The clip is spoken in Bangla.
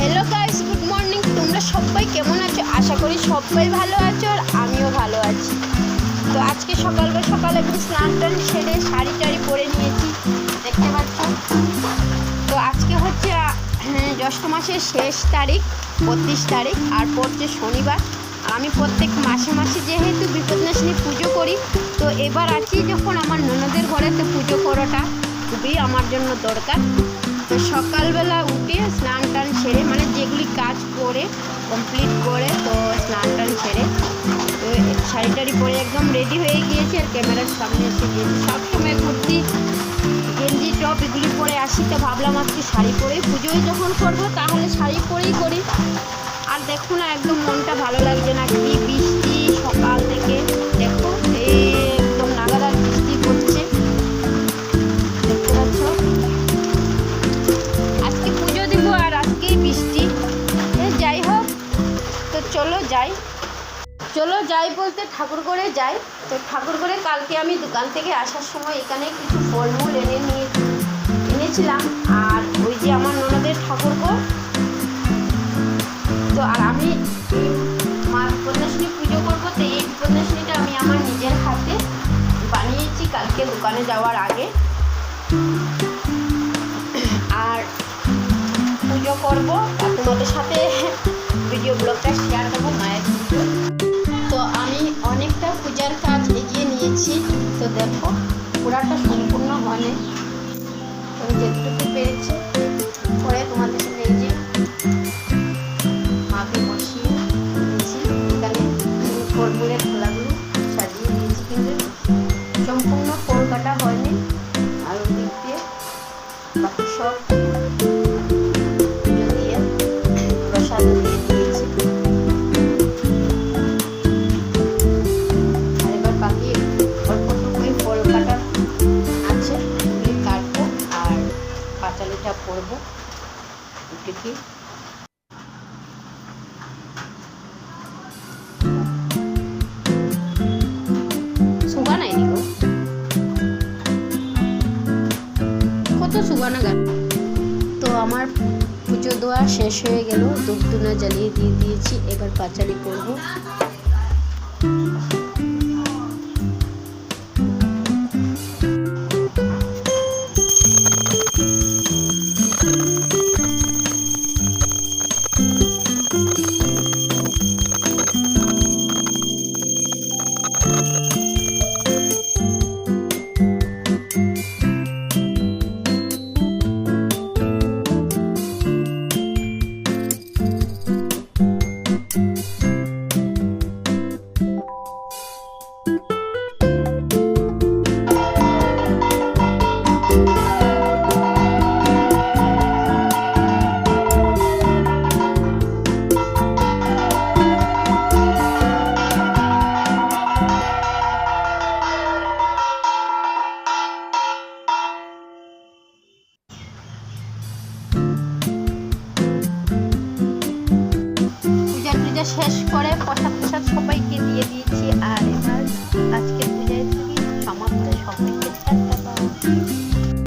হ্যালো গাইস গুড মর্নিং তোমরা সবাই কেমন আছো? আশা করি সবাই ভালো আছো আর আমিও ভালো আছি। তো আজকে সকালবেলা সকালে একটু স্নান টান সেরে শাড়ি টাড়ি পরে নিয়েছি। দেখতে পাচ্ছ? তো আজকে হচ্ছে হ্যাঁ, জ্যৈষ্ঠ মাসের শেষ তারিখ বত্রিশ তারিখ আর পড়ছে শনিবার। আমি প্রত্যেক মাসে মাসে যেহেতু বিপদনাশিনী পুজো করি তো এবার আছি যখন আমার ননদের ঘরেতে পুজো করাটা খুবই আমার জন্য দরকার। তো সকালবেলা উঠে স্নান টান সেরে মানে যেগুলি কাজ করে কমপ্লিট করে, তো স্নান টান সেরে, তো শাড়ি টাড়ি পরে একদম রেডি হয়ে গিয়েছে আর ক্যামেরার সামনে এসে গিয়েছি। সবসময় কুর্তি গেঞ্জি, টপ এগুলি পরে আসি, তো ভাবলাম আজকে শাড়ি পরেই পুজোই যখন করব, তাহলে শাড়ি পরেই করি। আর দেখো না, একদম মনটা ভালো লাগছে না, কি চলো যাই। চলো যাই বলতে ঠাকুর করে যাই। তো ঠাকুর করে কালকে আমি দোকান থেকে আসার সময় এখানে কিছু ফলমূল এনে নিয়ে এনেছিলাম। আর ওই যে আমার ননদের ঠাকুর তো আর আমি মা বিপন্যাসিনী পুজো করব, তো এই বিপন্যাসিনীটা আমি আমার নিজের হাতে বানিয়েছি কালকে দোকানে যাওয়ার আগে। আর পুজো করব তোমাদের সাথে ভিডিও ব্লগটা শেয়ার করব মায়ের পুজো তো আমি অনেকটা পূজার কাজ এগিয়ে নিয়েছি। তো দেখো, পুরাটা সম্পূর্ণ হয়নি তো যেটুকু পেরেছি পরে তোমাদের সাথে এই যে মাকে বসিয়ে দিয়েছি। এখানে ফলমূলের খোলাগুলো সাজিয়ে দিয়েছি কিন্তু সম্পূর্ণ ফল কাটা হয়নি। আর ওই দিক দিয়ে বাকি সব পাঁচালিটা পরবো। কত সুগানা গান তো আমার পুজো দেওয়া শেষ হয়ে গেল। ধূপ দুনা জ্বালিয়ে দিয়ে দিয়েছি। এবার পাঁচালি করব। শেষ করে